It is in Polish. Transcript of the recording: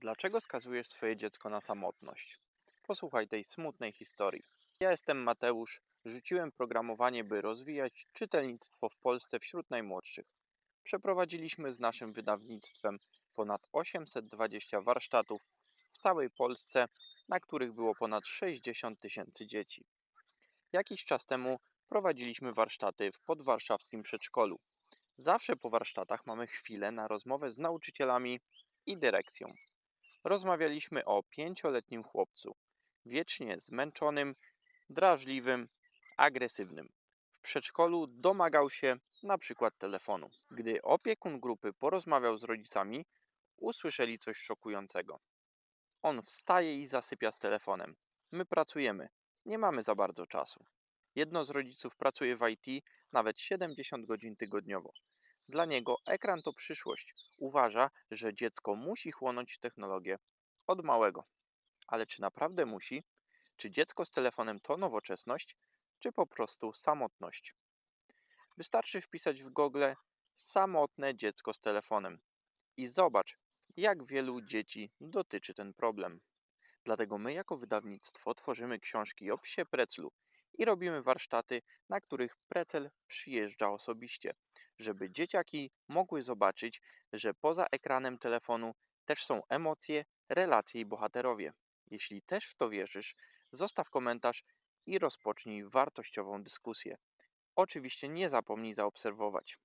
Dlaczego skazujesz swoje dziecko na samotność? Posłuchaj tej smutnej historii. Ja jestem Mateusz, rzuciłem programowanie, by rozwijać czytelnictwo w Polsce wśród najmłodszych. Przeprowadziliśmy z naszym wydawnictwem ponad 820 warsztatów w całej Polsce, na których było ponad 60 tysięcy dzieci. Jakiś czas temu prowadziliśmy warsztaty w podwarszawskim przedszkolu. Zawsze po warsztatach mamy chwilę na rozmowę z nauczycielami i dyrekcją. Rozmawialiśmy o pięcioletnim chłopcu, wiecznie zmęczonym, drażliwym, agresywnym. W przedszkolu domagał się na przykład telefonu. Gdy opiekun grupy porozmawiał z rodzicami, usłyszeli coś szokującego. On wstaje i zasypia z telefonem. My pracujemy, nie mamy za bardzo czasu. Jedno z rodziców pracuje w IT nawet 70 godzin tygodniowo. Dla niego ekran to przyszłość. Uważa, że dziecko musi chłonąć technologię od małego. Ale czy naprawdę musi? Czy dziecko z telefonem to nowoczesność, czy po prostu samotność? Wystarczy wpisać w Google samotne dziecko z telefonem i zobacz, jak wielu dzieci dotyczy ten problem. Dlatego my, jako wydawnictwo, tworzymy książki o psie Preclu i robimy warsztaty, na których Precel przyjeżdża osobiście, żeby dzieciaki mogły zobaczyć, że poza ekranem telefonu też są emocje, relacje i bohaterowie. Jeśli też w to wierzysz, zostaw komentarz i rozpocznij wartościową dyskusję. Oczywiście nie zapomnij zaobserwować.